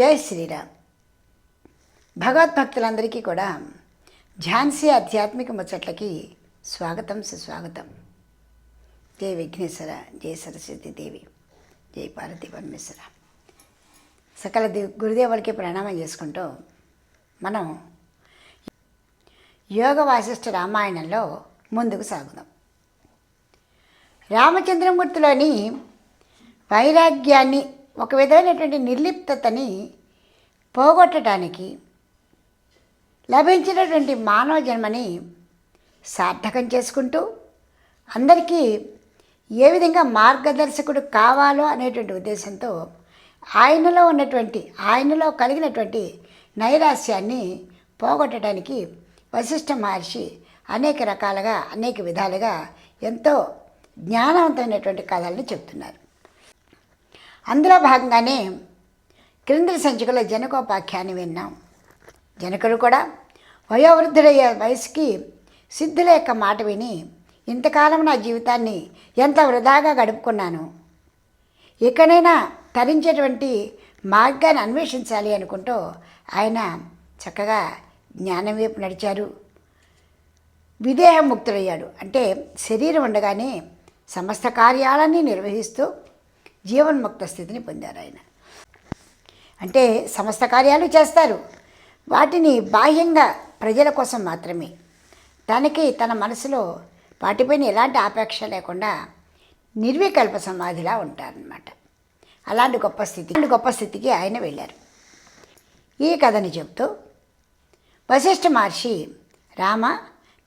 జై శ్రీరామ్. భగవద్భక్తులందరికీ కూడా ఝాన్సీ ఆధ్యాత్మిక ముచ్చట్లకి స్వాగతం సుస్వాగతం. జై విఘ్నేశ్వర జై సరస్వతి దేవి జై పార్వతి పరమేశ్వర. సకల ది- గురుదేవులకి ప్రణామం చేసుకుంటూ మనం యోగ వాసిష్ఠ రామాయణంలో ముందుకు సాగుదాం. రామచంద్రమూర్తిలోని వైరాగ్యాన్ని ఒక విధమైనటువంటి నిర్లిప్తతని పోగొట్టడానికి లభించినటువంటి మానవ జన్మని సార్థకం చేసుకుంటూ అందరికీ ఏ విధంగా మార్గదర్శకుడు కావాలో అనేటువంటి ఉద్దేశంతో ఆయనలో ఉన్నటువంటి ఆయనలో కలిగినటువంటి నైరాస్యాన్ని పోగొట్టడానికి వశిష్ఠ మహర్షి అనేక రకాలుగా అనేక విధాలుగా ఎంతో జ్ఞానవంతమైనటువంటి కథల్ని చెప్తున్నారు. అందులో భాగంగానే క్రింది సంచికలో జనకోపాఖ్యాన్ని విన్నాం. జనకుడు కూడా వయోవృద్ధుడయ్యే వయసుకి సిద్ధుల యొక్క మాట విని ఇంతకాలం నా జీవితాన్ని ఎంత వృధాగా గడుపుకున్నాను? ఇకనైనా తరించేటువంటి మార్గాన్ని అన్వేషించాలి అనుకుంటూ ఆయన చక్కగా జ్ఞానం వైపు నడిచారు. విదేహముక్తుడయ్యాడు. అంటే శరీరం ఉండగానే సమస్త కార్యాలన్నీ నిర్వహిస్తూ జీవన్ముక్త స్థితిని పొందారు ఆయన. అంటే సమస్త కార్యాలు చేస్తారు. వాటిని బాహ్యంగా ప్రజల కోసం మాత్రమే. తనకి తన మనసులో వాటిపైన ఎలాంటి ఆపేక్ష లేకుండా నిర్వికల్ప సమాధిలా ఉంటారనమాట అలాంటి గొప్ప స్థితి అలాంటి గొప్ప స్థితికి ఆయన వెళ్ళారు. ఈ కథని చెప్తూ వశిష్ఠ మహర్షి రామ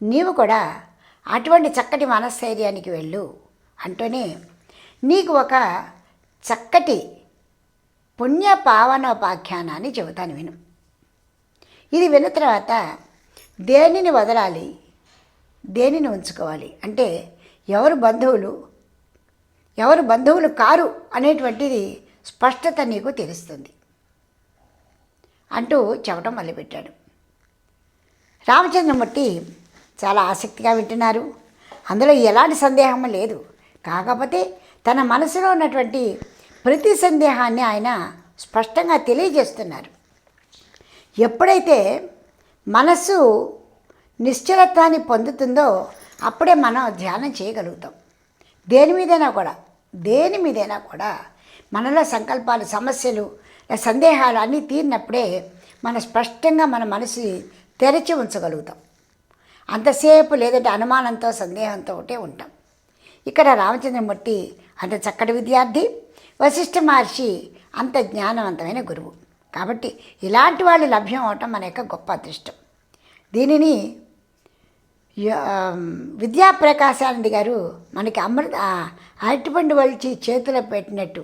నీవు కూడా అటువంటి చక్కటి మనస్థైర్యానికి వెళ్ళు అంటూనే నీకు ఒక చక్కటి పుణ్య పావనోపాఖ్యానాన్ని చెబుతాను విను. ఇది విన్న తర్వాత దేనిని వదలాలి? దేనిని ఉంచుకోవాలి? అంటే ఎవరు బంధువులు? ఎవరు బంధువులు కారు అనేటువంటిది స్పష్టత నీకు తెలుస్తుంది. అంటూ చెప్పడం మొదలుపెట్టాడు. రామచంద్రమూర్తి చాలా ఆసక్తిగా వింటున్నారు. అందులో ఎలాంటి సందేహం లేదు. కాకపోతే తన మనసులో ఉన్నటువంటి ప్రతి సందేహాన్ని ఆయన స్పష్టంగా తెలియజేస్తున్నారు. ఎప్పుడైతే మనస్సు నిశ్చలత్వాన్ని పొందుతుందో అప్పుడే మనం ధ్యానం చేయగలుగుతాం. దేని మీదైనా కూడా దేని మీదైనా కూడా మనలో సంకల్పాలు సమస్యలు సందేహాలు అన్నీ తీరినప్పుడే మనం స్పష్టంగా మన మనసు తెరచి ఉంచగలుగుతాం. అంతసేపు లేదంటే అనుమానంతో సందేహంతో ఒకటే ఉంటాం. ఇక్కడ రామచంద్రమూర్తి అంత చక్కటి విద్యార్థి. వశిష్ఠ మహర్షి అంత జ్ఞానవంతమైన గురువు. కాబట్టి ఇలాంటి వాళ్ళు లభ్యం అవటం మన యొక్క గొప్ప అదృష్టం. దీనిని విద్యాప్రకాశానంది గారు మనకి అమృత అరటిపండు వలిచి చేతిలో పెట్టినట్టు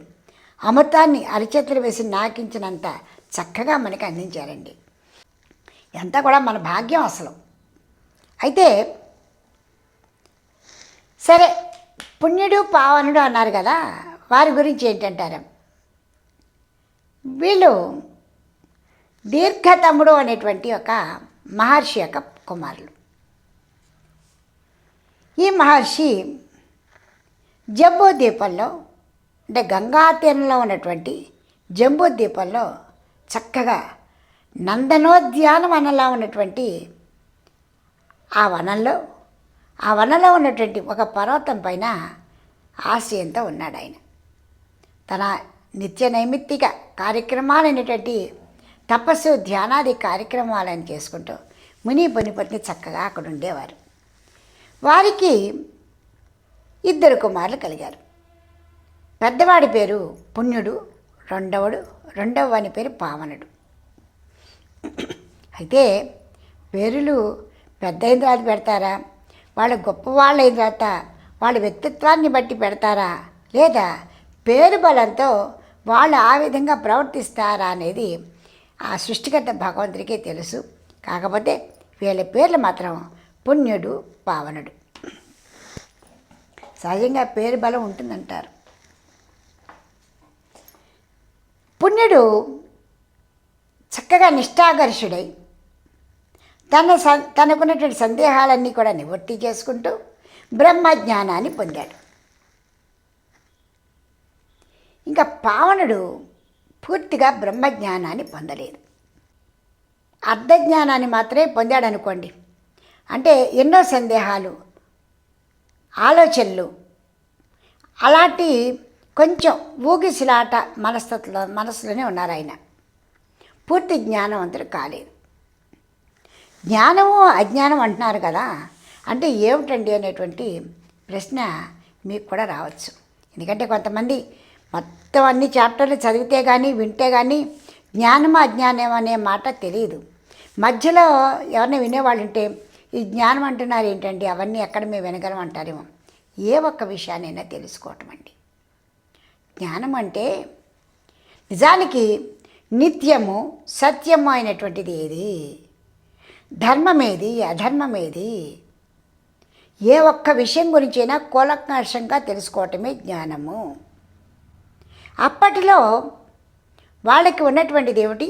అమృతాన్ని అరిచేతులు వేసి నాకించినంత చక్కగా మనకి అందించారండి. ఎంత కూడా మన భాగ్యం అసలు. అయితే సరే పుణ్యుడు పావనుడు అన్నారు కదా వారి గురించి ఏంటంటారు? వీళ్ళు దీర్ఘతముడు అనేటువంటి ఒక మహర్షి యొక్క కుమారులు. ఈ మహర్షి జంబూ ద్వీపంలో అంటే గంగా తీరంలో ఉన్నటువంటి జంబూ ద్వీపంలో చక్కగా నందనోద్యాన వనంలా ఉన్నటువంటి ఆ వనంలో ఆ వనంలో ఉన్నటువంటి ఒక పర్వతం పైన ఆశయంతో ఉన్నాడు ఆయన తన నిత్య నైమిత్తిక కార్యక్రమాలైనటువంటి తపస్సు ధ్యానాది కార్యక్రమాలను చేసుకుంటూ ముని పనిపతిని చక్కగా అక్కడ ఉండేవారు. వారికి ఇద్దరు కుమారులు కలిగారు. పెద్దవాడి పేరు పుణ్యుడు రెండవడు రెండవ వాని పేరు పావనుడు. అయితే పేరులు పెద్ద అయిన తర్వాత పెడతారా? వాళ్ళ గొప్పవాళ్ళు అయిన తర్వాత వాళ్ళ వ్యక్తిత్వాన్ని బట్టి పెడతారా? లేదా పేరు బలంతో వాళ్ళు ఆ విధంగా ప్రవర్తిస్తారా అనేది ఆ సృష్టికర్త భగవంతుడికే తెలుసు. కాకపోతే వీళ్ళ పేర్లు మాత్రం పుణ్యుడు పావనుడు. సహజంగా పేరు బలం ఉంటుందంటారు. పుణ్యుడు చక్కగా నిష్ఠాగర్షుడై తన స తనకున్నటువంటి సందేహాలన్నీ కూడా నివృత్తి చేసుకుంటూ బ్రహ్మజ్ఞానాన్ని పొందాడు. ఇంకా పావనుడు పూర్తిగా బ్రహ్మజ్ఞానాన్ని పొందలేదు. అర్ధజ్ఞానాన్ని మాత్రమే పొందాడనుకోండి. అంటే ఎన్నో సందేహాలు ఆలోచనలు అలాంటి కొంచెం ఊగిసిలాట మనస్తత్వ మనసులోనే ఉన్నారు ఆయన. పూర్తి జ్ఞానవంతుడు కాలేదు. జ్ఞానము అజ్ఞానం అంటున్నారు కదా అంటే ఏమిటండి అనేటువంటి ప్రశ్న మీకు కూడా రావచ్చు. ఎందుకంటే కొంతమంది మొత్తం అన్ని చాప్టర్లు చదివితే కానీ వింటే కానీ జ్ఞానం అజ్ఞానం అనే మాట తెలియదు మధ్యలో ఎవరిని వినేవాళ్ళు ఉంటే ఈ జ్ఞానం అంటున్నారు ఏంటండి? అవన్నీ ఎక్కడ మేము వినగలం అంటారేమో. ఏ ఒక్క విషయాన్నైనా తెలుసుకోవటం అండి. జ్ఞానం అంటే నిజానికి నిత్యము సత్యము అయినటువంటిది ఏది? ధర్మమేది? అధర్మమేది? ఏ ఒక్క విషయం గురించైనా కూలకషంగా తెలుసుకోవటమే జ్ఞానము. అప్పటిలో వాళ్ళకి ఉన్నటువంటిది ఏమిటి?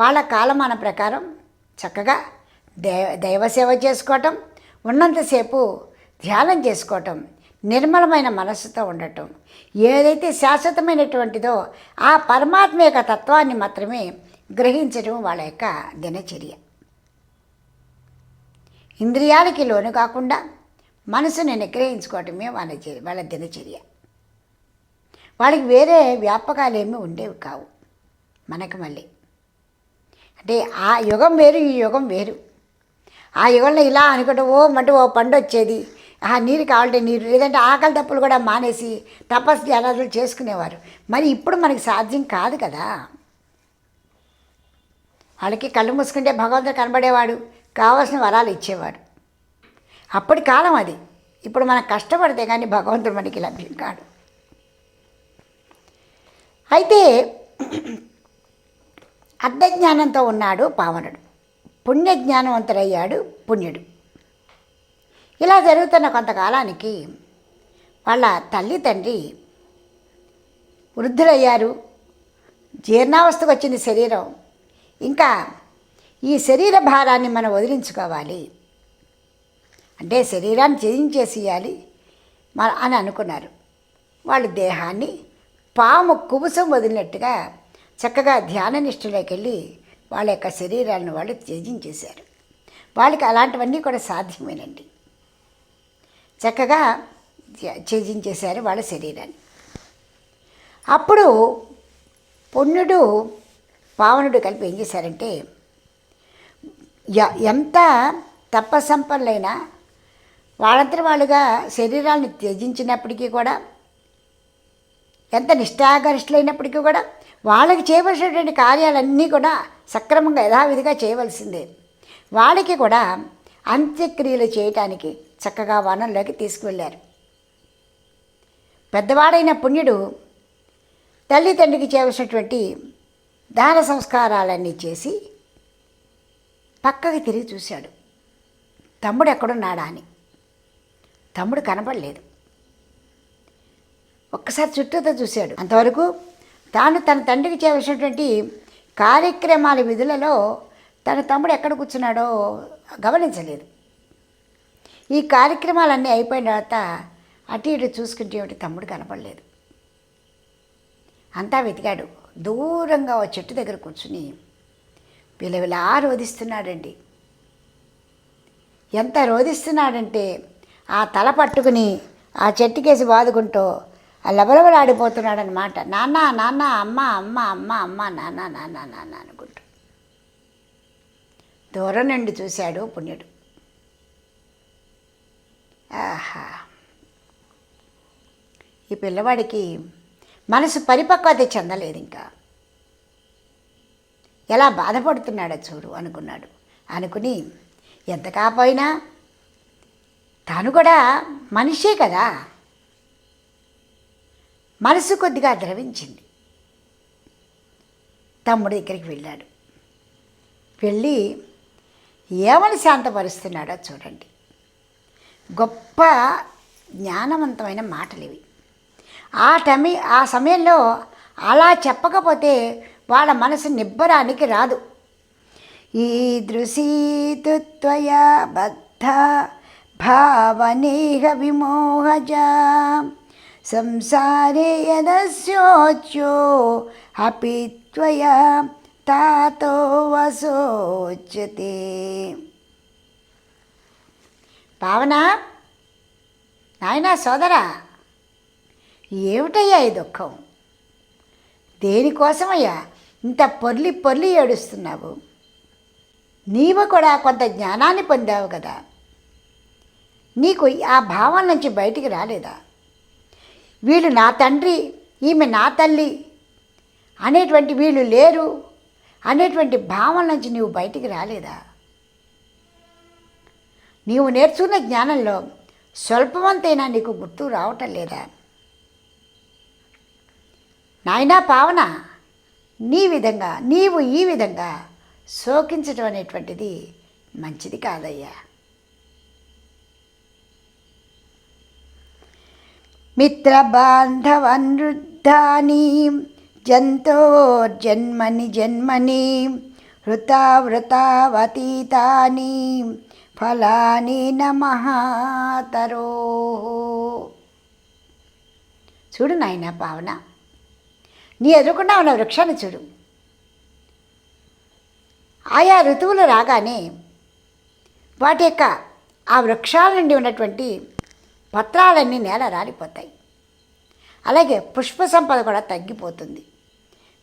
వాళ్ళ కాలమాన ప్రకారం చక్కగా దైవ దైవసేవ చేసుకోవటం ఉన్నంతసేపు ధ్యానం చేసుకోవటం నిర్మలమైన మనస్సుతో ఉండటం. ఏదైతే శాశ్వతమైనటువంటిదో ఆ పరమాత్మ యొక్క తత్వాన్ని మాత్రమే గ్రహించడం వాళ్ళ యొక్క దినచర్య. ఇంద్రియాలకి లోను కాకుండా మనసుని నిగ్రహించుకోవటమే వాళ్ళ వాళ్ళ దినచర్య. వాళ్ళకి వేరే వ్యాపకాలు ఏమీ ఉండేవి కావు మనకి మళ్ళీ. అంటే ఆ యుగం వేరు ఈ యుగం వేరు. ఆ యుగంలో ఇలా అనుకుంటే ఓ మంటే ఓ పండు వచ్చేది. ఆ నీరు కావాలంటే నీరు లేదంటే ఆకలి తప్పులు కూడా మానేసి తపస్సు జలాదులు చేసుకునేవారు. మరి ఇప్పుడు మనకి సాధ్యం కాదు కదా. వాళ్ళకి కళ్ళు మూసుకుంటే భగవంతుడు కనబడేవాడు కావాల్సిన వరాలు ఇచ్చేవాడు. అప్పటి కాలం అది. ఇప్పుడు మనం కష్టపడితే కానీ భగవంతుడు మనకి లభ్యం కాడు. అయితే అర్ధజ్ఞానంతో ఉన్నాడు పావనుడు. పుణ్యజ్ఞానవంతుడయ్యాడు పుణ్యుడు. ఇలా జరుగుతున్న కొంతకాలానికి వాళ్ళ తల్లి తండ్రి వృద్ధులయ్యారు. జీర్ణావస్థకు వచ్చింది శరీరం. ఇంకా ఈ శరీర భారాన్ని మనం వదిలించుకోవాలి. అంటే శరీరాన్ని త్యజించేసేయాలి మన అని అనుకున్నారు. వాళ్ళ దేహాన్ని పాము కుబుసం వదిలినట్టుగా చక్కగా ధ్యాన నిష్ఠలోకి వెళ్ళి వాళ్ళ యొక్క శరీరాలను వాళ్ళు త్యజించేశారు. వాళ్ళకి అలాంటివన్నీ కూడా సాధ్యమేనండి. చక్కగా త్య- త్యజించేశారు వాళ్ళ శరీరాన్ని. అప్పుడు పుణ్యుడు పావనుడు కలిపి ఏం చేశారంటే ఎంత తప్పసంపన్నులైనా వాళ్ళంతా వాళ్ళుగా శరీరాలను త్యజించినప్పటికీ కూడా ఎంత నిష్ఠాగరిష్ఠులైనప్పటికీ కూడా వాళ్ళకి చేయవలసినటువంటి కార్యాలన్నీ కూడా సక్రమంగా యథావిధిగా చేయవలసిందే. వాళ్ళకి కూడా అంత్యక్రియలు చేయటానికి చక్కగా వనంలోకి తీసుకువెళ్ళారు. పెద్దవాడైన పుణ్యుడు తల్లిదండ్రికి చేయవలసినటువంటి దాన సంస్కారాలన్నీ చేసి పక్కకి తిరిగి చూశాడు. తమ్ముడు ఎక్కడున్నాడా అని. తమ్ముడు కనపడలేదు. ఒక్కసారి చుట్టూతో చూశాడు. అంతవరకు తాను తన తండ్రికి చేయవలసినటువంటి కార్యక్రమాల విధులలో తన తమ్ముడు ఎక్కడ కూర్చున్నాడో గమనించలేదు. ఈ కార్యక్రమాలన్నీ అయిపోయిన తర్వాత అటు ఇటు చూసుకుంటే ఒకటి తమ్ముడు కనపడలేదు. అంతా వెతికాడు. దూరంగా ఓ చెట్టు దగ్గర కూర్చుని విలవిలా రోధిస్తున్నాడండి. ఎంత రోధిస్తున్నాడంటే ఆ తల పట్టుకుని ఆ చెట్టుకేసి బాదుకుంటూ ఆ లబలబలాడిపోతున్నాడనమాట నాన్న నాన్న అమ్మ అమ్మ అమ్మ అమ్మ నాన్న నాన్న నాన్న అనుకుంటూ. దూరం నుండి చూశాడు పుణ్యుడు. ఆహా. ఈ పిల్లవాడికి మనసు పరిపక్వత చెందలేదు ఇంకా ఎలా బాధపడుతున్నాడో చూడు అనుకున్నాడు. అనుకుని ఎంత కాపోయినా తాను కూడా మనిషే కదా. మనసు కొద్దిగా ద్రవించింది. తమ్ముడి దగ్గరికి వెళ్ళాడు. వెళ్ళి ఏమని శాంతపరుస్తున్నాడో చూడండి. గొప్ప జ్ఞానవంతమైన మాటలు ఇవి ఆ టమి ఆ సమయంలో అలా చెప్పకపోతే వాళ్ళ మనసు నిబ్బరానికి రాదు. ఈ దృశీతుత్వయ బద్ధ భావనేహ విమోహజా. సంసారే యదస్యోచ్యో అపి త్వయా తాతో వసోచ్యతే పావన నాయనా సోదరా ఏమిటయ్యా ఈ దుఃఖం? దేనికోసమయ్యా ఇంత పొర్లి పొర్లి ఏడుస్తున్నావు? నీవు కూడా కొంత జ్ఞానాన్ని పొందావు కదా. నీకు ఆ భావం నుంచి బయటికి రాలేదా? వీళ్ళు నా తండ్రి ఈమె నా తల్లి అనేటువంటి వీళ్ళు లేరు. అనేటువంటి భావన నుంచి నీవు బయటికి రాలేదా? నీవు నేర్చుకున్న జ్ఞానంలో స్వల్పమంతైనా నీకు గుర్తు రావటం లేదా? నాయనా పావన నీ విధంగా నీవు ఈ విధంగా శోకించటం అనేటువంటిది మంచిది కాదయ్యా. మిత్రబాంధవనృద్ధాని జంతోర్జన్మని జన్మని వృతావృతావతీతాని ఫలాని నమహాతరో చూడు నాయన పావన నీ ఎదుర్కొన్నా ఉన్న వృక్షాన్ని చూడు. ఆయా ఋతువులు రాగానే వాటి యొక్క ఆ వృక్షాల నుండి ఉన్నటువంటి పత్రాలన్నీ నేల రాలిపోతాయి. అలాగే పుష్ప సంపద కూడా తగ్గిపోతుంది.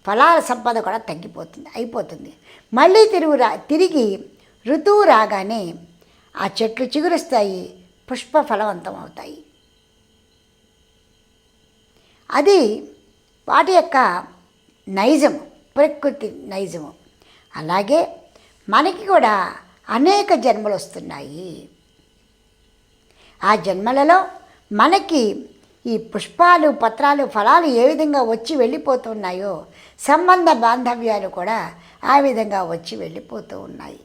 ఫలాల సంపద కూడా తగ్గిపోతుంది అయిపోతుంది. మళ్ళీ తిరుగు రా తిరిగి ఋతువు రాగానే ఆ చెట్లు చిగురుస్తాయి పుష్ప ఫలవంతం అవుతాయి. అది వాటి యొక్క నైజము ప్రకృతి నైజము. అలాగే మనకి కూడా అనేక జన్మలు వస్తున్నాయి. ఆ జన్మలలో మనకి ఈ పుష్పాలు పత్రాలు ఫలాలు ఏ విధంగా వచ్చి వెళ్ళిపోతున్నాయో సంబంధ బాంధవ్యాలు కూడా ఆ విధంగా వచ్చి వెళ్ళిపోతూ ఉన్నాయి.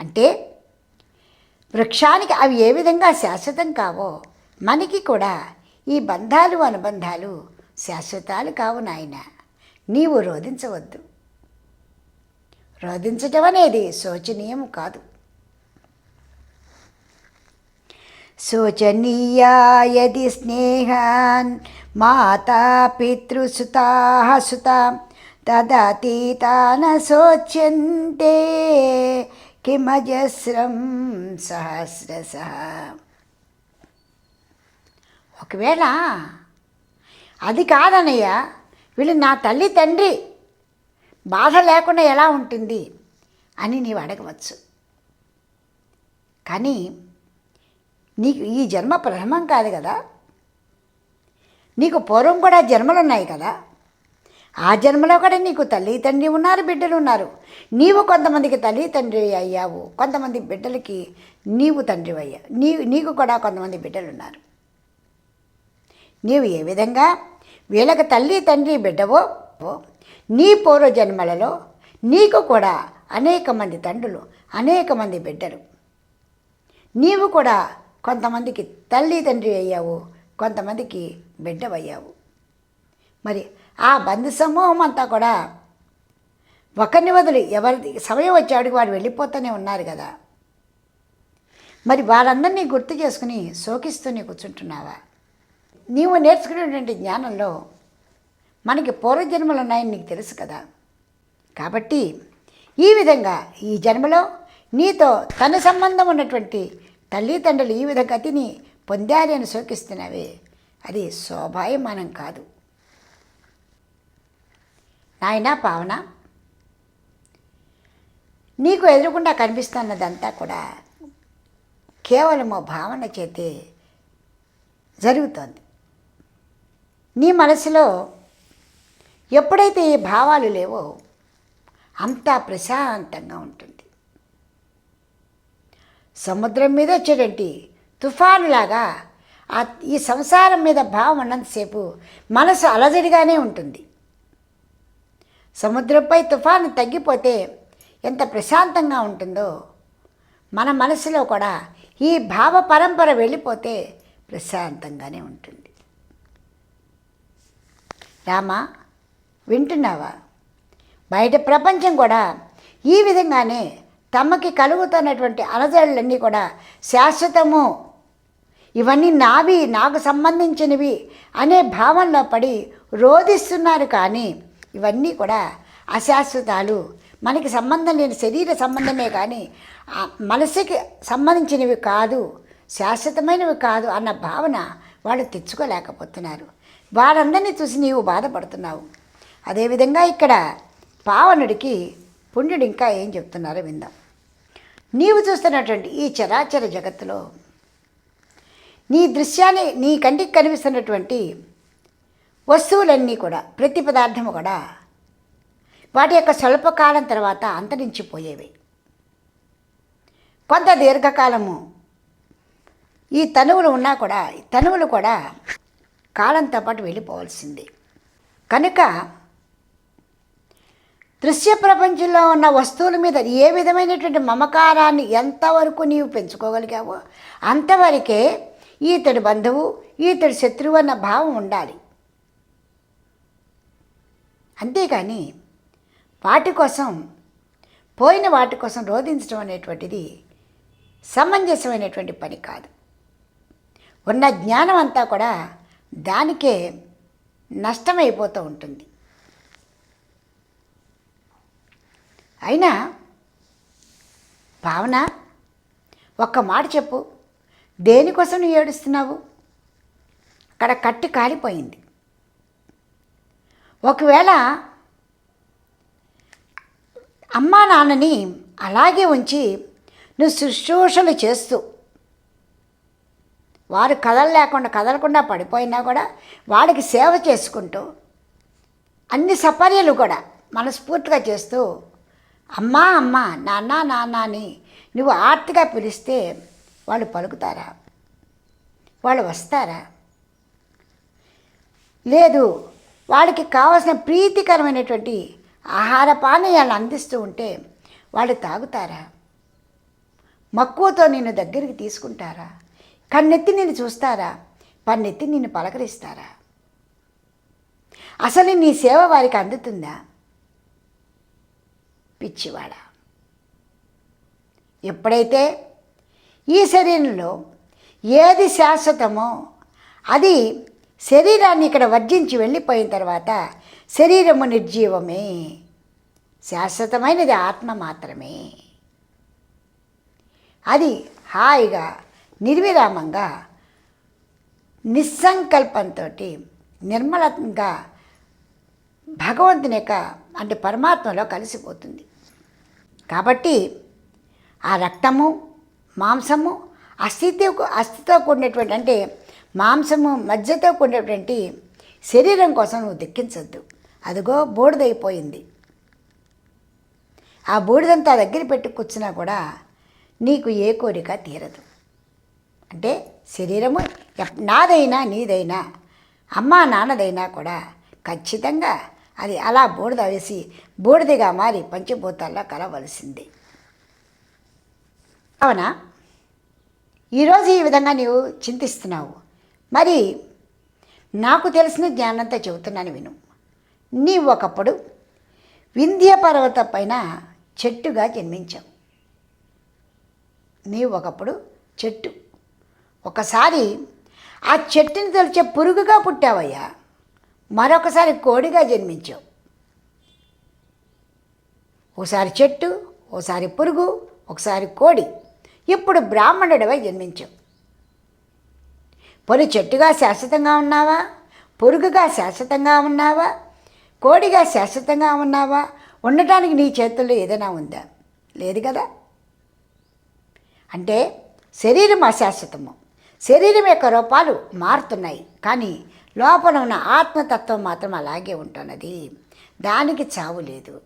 అంటే వృక్షానికి అవి ఏ విధంగా శాశ్వతం కావో మనకి కూడా ఈ బంధాలు అనుబంధాలు శాశ్వతాలు కావు నాయన. నీవు రోధించవద్దు. రోధించటం అనేది శోచనీయం కాదు. శోచనీయాయది స్నేహాన్ మాతా పితృసుతా సుత తదతీతాన శోచ్యంతే కిమజస్రం సహస్రస ఒకవేళ అది కాదన్నయ్య వీళ్ళు నా తల్లి తండ్రి బాధ లేకుండా ఎలా ఉంటుంది అని నీవు అడగవచ్చు. కానీ నీకు ఈ జన్మ ప్రథమం కాదు కదా. నీకు పూర్వం కూడా జన్మలు ఉన్నాయి కదా. ఆ జన్మలో కూడా నీకు తల్లి తండ్రి ఉన్నారు బిడ్డలు ఉన్నారు. నీవు కొంతమందికి తల్లి తండ్రి అయ్యావు. కొంతమంది బిడ్డలకి నీవు తండ్రి అయ్యావు నీ నీకు కూడా కొంతమంది బిడ్డలు ఉన్నారు. నీవు ఏ విధంగా వీళ్ళకి తల్లి తండ్రి బిడ్డవో నీ పూర్వ జన్మలలో నీకు కూడా అనేక మంది తండ్రులు అనేక మంది బిడ్డలు. నీవు కూడా కొంతమందికి తల్లి తండ్రి అయ్యావు కొంతమందికి బిడ్డవయ్యావు. మరి ఆ బంధు సమూహం అంతా కూడా ఒకరిని వదిలి ఎవరి సమయం వచ్చాడికి వారు వెళ్ళిపోతూనే ఉన్నారు కదా. మరి వారందరినీ గుర్తు చేసుకుని శోకిస్తూనే కూర్చుంటున్నావా? నీవు నేర్చుకునేటువంటి జ్ఞానంలో మనకి పూర్వజన్మలు ఉన్నాయని నీకు తెలుసు కదా. కాబట్టి ఈ విధంగా ఈ జన్మలో నీతో తన సంబంధం ఉన్నటువంటి తల్లిదండ్రులు ఈ విధ గతిని పొందారని అని అది శోభాయమానం కాదు. నాయన పావన నీకు ఎదురుకుండా కనిపిస్తున్నదంతా కూడా కేవలము భావన చేతే జరుగుతోంది. నీ మనసులో ఎప్పుడైతే ఈ భావాలు లేవో అంతా ప్రశాంతంగా ఉంటుంది. సముద్రం మీద వచ్చేటంటి తుఫానులాగా ఈ సంసారం మీద భావం ఉన్నంతసేపు మనసు అలజడిగానే ఉంటుంది. సముద్రంపై తుఫాను తగ్గిపోతే ఎంత ప్రశాంతంగా ఉంటుందో మన మనసులో కూడా ఈ భావ పరంపర వెళ్ళిపోతే ప్రశాంతంగానే ఉంటుంది. రామా వింటున్నావా? బయట ప్రపంచం కూడా ఈ విధంగానే తమకి కలుగుతున్నటువంటి అలజడులన్నీ కూడా శాశ్వతము. ఇవన్నీ నావి నాకు సంబంధించినవి అనే భావనలో పడి రోధిస్తున్నారు కానీ ఇవన్నీ కూడా అశాశ్వతాలు. మనకి సంబంధం లేని శరీర సంబంధమే కానీ మనసుకి సంబంధించినవి కాదు శాశ్వతమైనవి కాదు అన్న భావన వాళ్ళు తెచ్చుకోలేకపోతున్నారు. వారందరినీ చూసి నీవు బాధపడుతున్నావు. అదేవిధంగా ఇక్కడ పావనుడికి పుణ్యుడు ఇంకా ఏం చెప్తున్నారో విందాం. నీవు చూస్తున్నటువంటి ఈ చరాచర జగత్తులో నీ దృశ్యాన్ని నీ కంటికి కనిపిస్తున్నటువంటి వస్తువులన్నీ కూడా ప్రతి పదార్థము కూడా వాటి యొక్క స్వల్పకాలం తర్వాత అంతరించిపోయేవి. కొంత దీర్ఘకాలము ఈ తనువులు ఉన్నా కూడా ఈ తనువులు కూడా కాలంతో పాటు వెళ్ళిపోవాల్సింది. కనుక దృశ్య ప్రపంచంలో ఉన్న వస్తువుల మీద ఏ విధమైనటువంటి మమకారాన్ని ఎంతవరకు నీవు పెంచుకోగలిగావో అంతవరకే ఈతడు బంధువు ఈతడు శత్రువు అన్న భావం ఉండాలి. అంతేకాని వాటి కోసం పోయిన వాటి కోసం రోధించడం అనేటువంటిది సమంజసమైనటువంటి పని కాదు. ఉన్న జ్ఞానం అంతా కూడా దానికే నష్టమైపోతూ ఉంటుంది. అయినా భావన ఒక్క మాట చెప్పు. దేనికోసం నువ్వు ఏడుస్తున్నావు? అక్కడ కట్టి కాలిపోయింది. ఒకవేళ అమ్మా నాన్నని అలాగే ఉంచి నువ్వు శుశ్రూషలు చేస్తూ వారు కదలలేకుండా కదలకుండా పడిపోయినా కూడా వాడికి సేవ చేసుకుంటూ అన్ని సపర్యలు కూడా మనస్ఫూర్తిగా చేస్తూ అమ్మా అమ్మా నాన్న నాన్న అని నువ్వు ఆర్తిగా పిలిస్తే వాళ్ళు పలుకుతారా? వాళ్ళు వస్తారా? లేదు వాళ్ళకి కావలసిన ప్రీతికరమైనటువంటి ఆహార పానీయాలు అందిస్తూ ఉంటే వాళ్ళు తాగుతారా? మక్కువతో నిన్ను దగ్గరికి తీసుకుంటారా? కన్నెత్తి నిన్ను చూస్తారా? పన్నెత్తి నిన్ను పలకరిస్తారా? అసలు నీ సేవ వారికి అందుతుందా? పిచ్చివాడ. ఎప్పుడైతే ఈ శరీరంలో ఏది శాశ్వతమో అది శరీరాన్ని ఇక్కడ వర్జించి వెళ్ళిపోయిన తర్వాత శరీరము నిర్జీవమే. శాశ్వతమైనది ఆత్మ మాత్రమే. అది హాయిగా నిర్విరామంగా నిస్సంకల్పంతో నిర్మలంగా భగవంతుని యొక్క అంటే పరమాత్మలో కలిసిపోతుంది. కాబట్టి ఆ రక్తము మాంసము అస్థితో అస్థితో కూడినటువంటి అంటే మాంసము మధ్యతో కూడినటువంటి శరీరం కోసం నువ్వు దుఃఖించద్దు. అదిగో బూడిదైపోయింది. ఆ బూడిదంతా దగ్గర పెట్టి కూర్చున్నా కూడా నీకు ఏ కోరిక తీరదు. అంటే శరీరము ఎప్- నాదైనా నీదైనా అమ్మ నాన్నదైనా కూడా ఖచ్చితంగా అది అలా బూడిద వేసి బూడిదగా మారి పంచభూతాల్లో కలవలసింది. అవునా ఈరోజు ఈ విధంగా నీవు చింతిస్తున్నావు. మరి నాకు తెలిసిన జ్ఞానంతో చెబుతున్నాను విను. నీవు ఒకప్పుడు వింధ్య పర్వత పైన చెట్టుగా జన్మించావు. నీవు ఒకప్పుడు చెట్టు. ఒకసారి ఆ చెట్టుని తొలిచే పురుగుగా పుట్టావయ్యా. మరొకసారి కోడిగా జన్మించావు. ఒకసారి చెట్టు ఒకసారి పురుగు ఒకసారి కోడి. ఇప్పుడు బ్రాహ్మణుడివై జన్మించావు. పొలి చెట్టుగా శాశ్వతంగా ఉన్నావా? పురుగుగా శాశ్వతంగా ఉన్నావా? కోడిగా శాశ్వతంగా ఉన్నావా? ఉండటానికి నీ చేతుల్లో ఏదైనా ఉందా? లేదు కదా? అంటే శరీరం అశాశ్వతము. శరీరం యొక్క రూపాలు మారుతున్నాయి. కానీ లోపల ఉన్న ఆత్మతత్వం మాత్రం అలాగే ఉంటున్నది. దానికి చావు లేదు.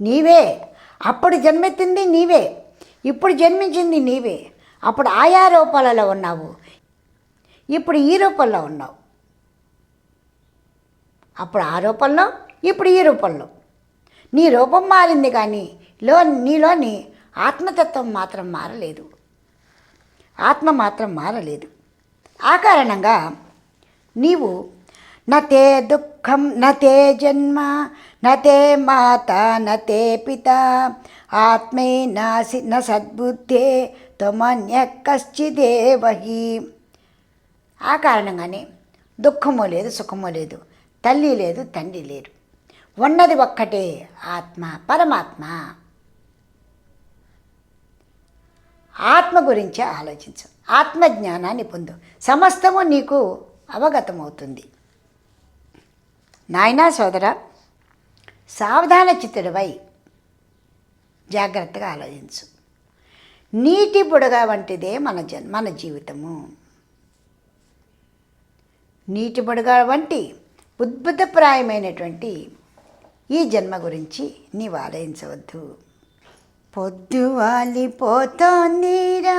నీవే అప్పుడు జన్మెత్తింది నీవే ఇప్పుడు జన్మించింది నీవే అప్పుడు ఆయా రూపాలలో ఉన్నావు ఇప్పుడు ఈ రూపంలో ఉన్నావు. అప్పుడు ఆ రూపంలో ఇప్పుడు ఈ రూపంలో. నీ రూపం మారింది కానీ లో నీలోని ఆత్మతత్వం మాత్రం మారలేదు. ఆత్మ మాత్రం మారలేదు. ఆ కారణంగా నీవు నతే దుఃఖం నతే జన్మ నతే మాత నతే పిత ఆత్మే నాసి న సద్బుద్ధే త్వమన్య కశ్చిదేవహి ఆ కారణంగానే దుఃఖము లేదు సుఖము లేదు తల్లి లేదు తండ్రి లేరు. ఉన్నది ఒక్కటే ఆత్మ పరమాత్మ. ఆత్మ గురించి ఆలోచించు ఆత్మజ్ఞానాన్ని పొందు. సమస్తము నీకు అవగతమవుతుంది. నాయనా సోదర సావధాన చిత్తుడివై జాగ్రత్తగా ఆలోచించు. నీటి బుడగ వంటిదే మన జన్ మన జీవితము. నీటి బుడగ వంటి ఉద్భుతప్రాయమైనటువంటి ఈ జన్మ గురించి నీవు ఆలోచించవద్దు పొద్దు వాలిపోతోందిరా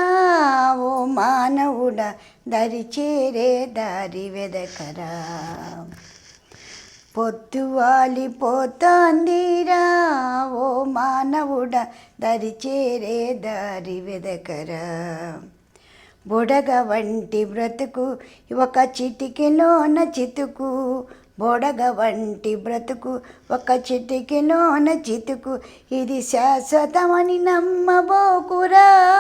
ఓ మానవుడ దరి చేరే దారి వెదకరా. పొద్దు వాలిపోతోందిరా ఓ మానవుడ దరి చేరే దారి వెదకరా. బుడగ వంటి బ్రతుకు ఒక చిటికెలోన చితుకు బొడగ వంటి బ్రతుకు ఒక చిటికెలోన చితుకు ఇది శాశ్వతమని నమ్మబోకురా.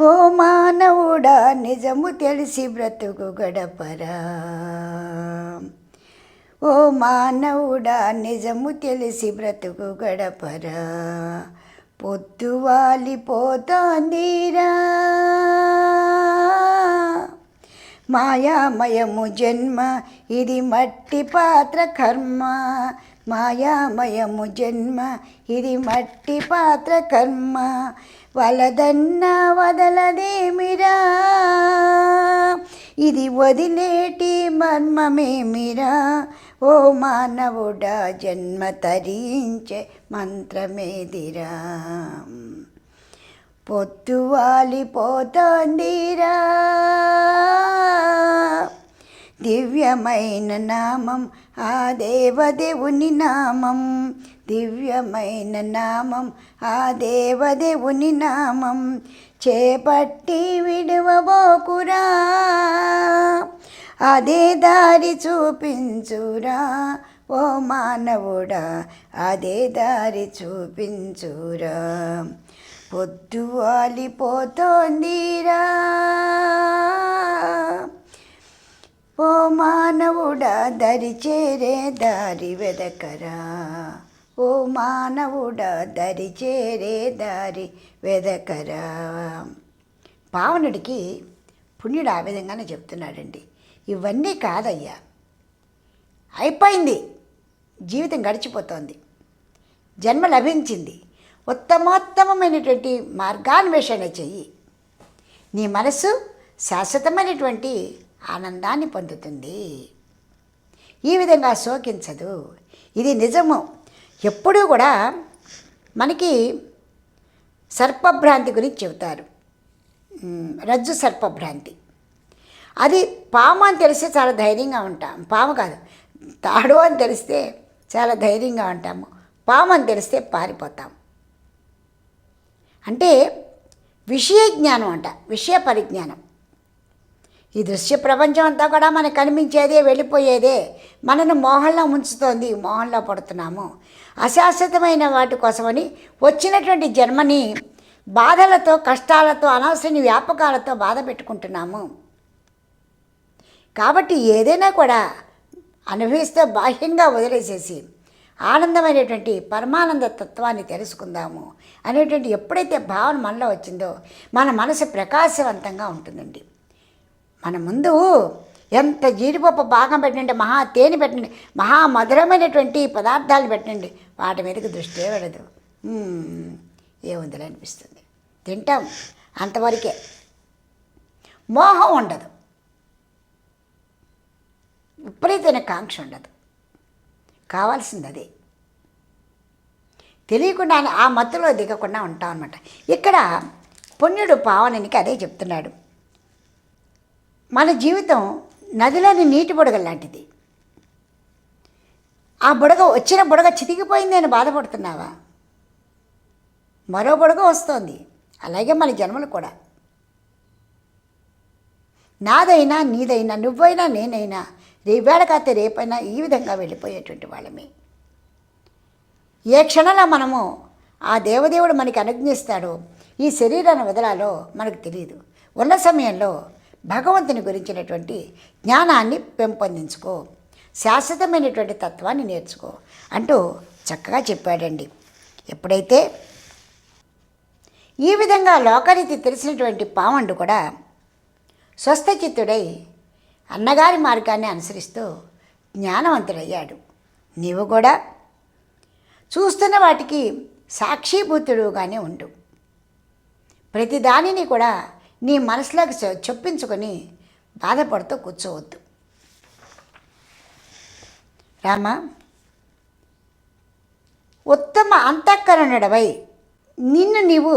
ఓ మానవుడా నిజము తెలిసి బ్రతుకు గడపరా. ఓ మానవుడా నిజము తెలిసి బ్రతుకు గడపరా. పొద్దు వాలిపోతోందిరా మాయామయము జన్మ ఇది మట్టి పాత్ర కర్మ. మాయామయము జన్మ ఇది మట్టి పాత్ర కర్మ. వలదన్న వదలదేమిరా? ఇది వదిలేటి మర్మమేమిరా? ఓ మానవుడా జన్మ తరించే మంత్రమేదిరా. పొత్తు వాలిపోతోందిరా దివ్యమైన నామం ఆ దేవదేవుని నామం. దివ్యమైన నామం ఆ దేవదేవుని నామం. చేపట్టి విడువబోకురా. అదే దారి చూపించురా ఓ మానవుడా. అదే దారి చూపించురా. పొద్దు వాలిపోతోందిరా ఓ మానవుడా దరి చేరే దారి వెదకరా. ఓ మానవుడా దరి చేరే దారి వెదకరా. పావనుడికి పుణ్యుడు ఆ విధంగానే చెప్తున్నాడండి. ఇవన్నీ కాదయ్యా. అయిపోయింది. జీవితం గడిచిపోతోంది. జన్మ లభించింది. ఉత్తమోత్తమమైనటువంటి మార్గాన్వేషణ చెయ్యి. నీ మనసు శాశ్వతమైనటువంటి ఆనందాన్ని పొందుతుంది. ఈ విధంగా శోకించదు. ఇది నిజము. ఎప్పుడూ కూడా మనకి సర్పభ్రాంతి గురించి చెబుతారు. రజ్జు సర్పభ్రాంతి. అది పాము అని తెలిస్తే చాలా ధైర్యంగా ఉంటాం. పాము కాదు తాడు అని తెలిస్తే చాలా ధైర్యంగా ఉంటాము. పాము అని తెలిస్తే పారిపోతాం. అంటే విషయ జ్ఞానం అంట విషయ పరిజ్ఞానం. ఈ దృశ్య ప్రపంచం అంతా కూడా మనకు కనిపించేదే వెళ్ళిపోయేదే మనను మోహంలో ఉంచుతోంది మోహంలో పడుతున్నాము. అశాశ్వతమైన వాటి కోసమని వచ్చినటువంటి జన్మని బాధలతో కష్టాలతో అనవసరమైన వ్యాపకాలతో బాధ పెట్టుకుంటున్నాము. కాబట్టి ఏదైనా కూడా అనుభవిస్తే బాహ్యంగా వదిలేసేసి ఆనందమైనటువంటి పరమానంద తత్వాన్ని తెలుసుకుందాము అనేటువంటి ఎప్పుడైతే భావన మనలో వచ్చిందో మన మనసు ప్రకాశవంతంగా ఉంటుందండి. మన ముందు ఎంత జీడిపప్పు భాగం పెట్టండి మహా తేనె పెట్టండి మహా మధురమైనటువంటి పదార్థాలు పెట్టండి వాటి మీదకి దృష్టి వెళ్ళదు ఏముందిలే అనిపిస్తుంది. తింటాం అంతవరకే. మోహం ఉండదు. విపరీతమైన కాంక్ష ఉండదు. కావాల్సింది అదే తెలియకుండా ఆ మత్తులో దిగకుండా ఉంటాం అనమాట ఇక్కడ పుణ్యుడు పావననికి అదే చెప్తున్నాడు. మన జీవితం నదిలోని నీటి బుడగ లాంటిది. ఆ బుడగ వచ్చిన బుడగ చితికిపోయింది అని బాధపడుతున్నావా? మరో బుడగ వస్తోంది. అలాగే మన జన్మలు కూడా. నాదైనా నీదైనా నువ్వైనా నేనైనా రేపాడ కాతే రేపైనా ఈ విధంగా వెళ్ళిపోయేటువంటి వాళ్ళమే. ఏ క్షణంలో మనము ఆ దేవదేవుడు మనకి అనుజ్ఞిస్తాడో ఈ శరీరాన్ని వదలాలో మనకు తెలియదు ఉన్న సమయంలో భగవంతుని గురించినటువంటి జ్ఞానాన్ని పెంపొందించుకో శాశ్వతమైనటువంటి తత్వాన్ని నేర్చుకో అంటూ చక్కగా చెప్పాడండి. ఎప్పుడైతే ఈ విధంగా లోకరీతి తెలిసినటువంటి పామండు కూడా స్వస్థచిత్తుడై అన్నగారి మార్గాన్ని అనుసరిస్తూ జ్ఞానవంతుడయ్యాడు. నీవు కూడా చూస్తున్న వాటికి సాక్షిభూతుడుగానే ఉండు. ప్రతి దానిని కూడా నీ మనసులోకి చొప్పించుకొని బాధపడుతూ కూర్చోవద్దు. రామ ఉత్తమ అంతఃకరణుడవై నిన్ను నీవు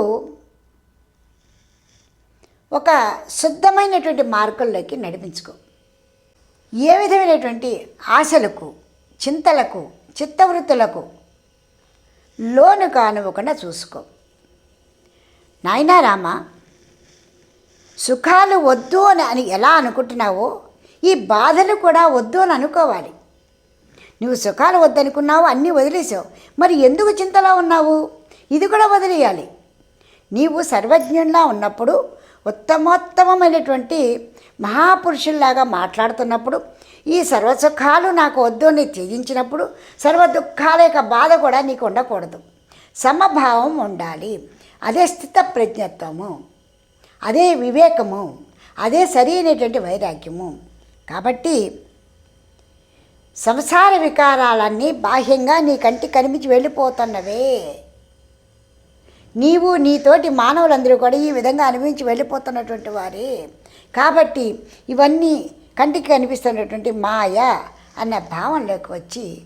ఒక శుద్ధమైనటువంటి మార్గంలోకి నడిపించుకో. ఏ విధమైనటువంటి ఆశలకు చింతలకు చిత్తవృత్తులకు లోను కానివ్వకుండా చూసుకో. నాయనా రామ సుఖాలు వద్దు అని అని ఎలా అనుకుంటున్నావో ఈ బాధలు కూడా వద్దు అని అనుకోవాలి. నువ్వు సుఖాలు వద్దనుకున్నావు అన్నీ వదిలేసావు. మరి ఎందుకు చింతలో ఉన్నావు? ఇది కూడా వదిలేయాలి. నీవు సర్వజ్ఞుల్లా ఉన్నప్పుడు ఉత్తమోత్తమమైనటువంటి మహాపురుషుల్లాగా మాట్లాడుతున్నప్పుడు ఈ సర్వసుఖాలు నాకు వద్దు అని త్యజించినప్పుడు సర్వ దుఃఖాల యొక్క బాధ కూడా నీకు ఉండకూడదు. సమభావం ఉండాలి. అదే స్థిత ప్రజ్ఞత్వము. అదే వివేకము. అదే సరైనటువంటి వైరాగ్యము. కాబట్టి సంసార వికారాలన్నీ బాహ్యంగా నీ కంటి కనిపించి వెళ్ళిపోతున్నవే. నీవు నీతోటి మానవులందరూ కూడా ఈ విధంగా అనుభవించి వెళ్ళిపోతున్నటువంటి వారే. కాబట్టి ఇవన్నీ కంటికి కనిపిస్తున్నటువంటి మాయ అన్న భావనలోకి వచ్చి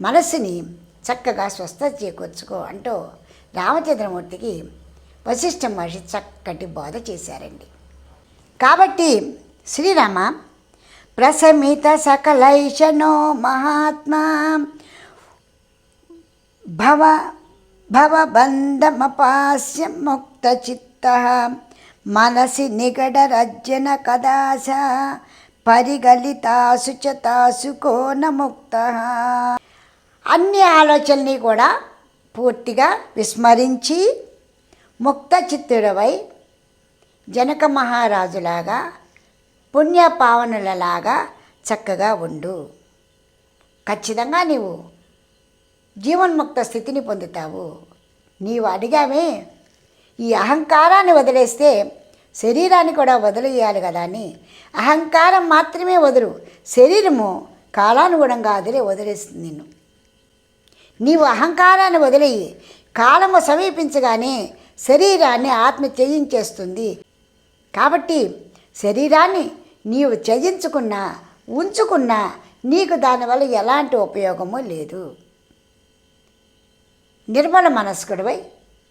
మనస్సుని చక్కగా స్వస్థత చేకూర్చుకో అంటూ రామచంద్రమూర్తికి వశిష్ఠ మహర్షి చక్కటి బోధ చేశారండి. కాబట్టి శ్రీరామ ప్రసమిత సకలైషణో మహాత్మా భవ భవబంధమపాస్య ముక్తచిత్త మనసి నిగడరజ్జన కదాశ పరిగలితాసు తాసు కోన ముక్త. అన్ని ఆలోచనల్ని కూడా పూర్తిగా విస్మరించి ముక్త చిత్తుడవై జనక మహారాజులాగా పుణ్యపావనులలాగా చక్కగా ఉండు. ఖచ్చితంగా నీవు జీవన్ముక్త స్థితిని పొందుతావు. నీవు అడిగామే ఈ అహంకారాన్ని వదిలేస్తే శరీరాన్ని కూడా వదిలేయాలి కదా అని. అహంకారం మాత్రమే వదులు. శరీరము కాలానుగుణంగా అదిలే వదిలేస్తుంది నిన్ను. నీవు అహంకారాన్ని వదిలేయి. కాలము సమీపించగానే శరీరాన్ని ఆత్మ త్యజించేస్తుంది. కాబట్టి శరీరాన్ని నీవు త్యజించుకున్నా ఉంచుకున్నా నీకు దానివల్ల ఎలాంటి ఉపయోగము లేదు. నిర్మల మనస్కుడివై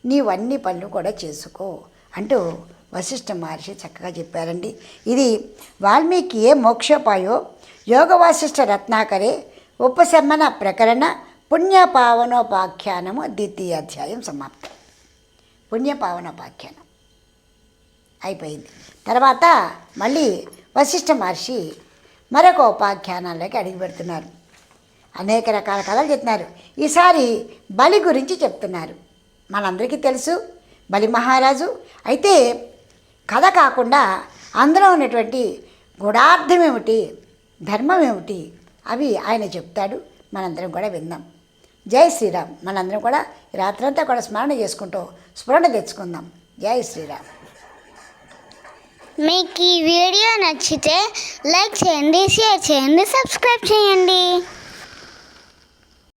నీవు అన్ని పనులు కూడా చేసుకో అంటూ వశిష్ఠ మహర్షి చక్కగా చెప్పారండి. ఇది వాల్మీకి ఏ మోక్షోపాయో యోగ వాసిష్ఠ రత్నాకరే ఉపశమన ప్రకరణ పుణ్యపావనోపాఖ్యానము ద్వితీయ అధ్యాయం సమాప్తం. పుణ్యపావనోపాఖ్యానం. అయిపోయింది. తర్వాత మళ్ళీ వశిష్ఠ మహర్షి మరొక ఉపాఖ్యానాల్లోకి అడిగి పెడుతున్నారు. అనేక రకాల కథలు చెప్తున్నారు. ఈసారి బలి గురించి చెప్తున్నారు. మనందరికీ తెలుసు. బలి మహారాజు. అయితే కథ కాకుండా అందులో ఉన్నటువంటి గుడార్థం ఏమిటి ధర్మం ఏమిటి అవి ఆయన చెప్తాడు. మనందరం కూడా విందాం. జై శ్రీరామ్. మనందరం కూడా రాత్రంతా కూడా స్మరణ చేసుకుంటూ స్ఫురణ తెచ్చుకుందాం. జై శ్రీరామ్. మీకు ఈ వీడియో నచ్చితే లైక్ చేయండి షేర్ చేయండి సబ్స్క్రైబ్ చేయండి.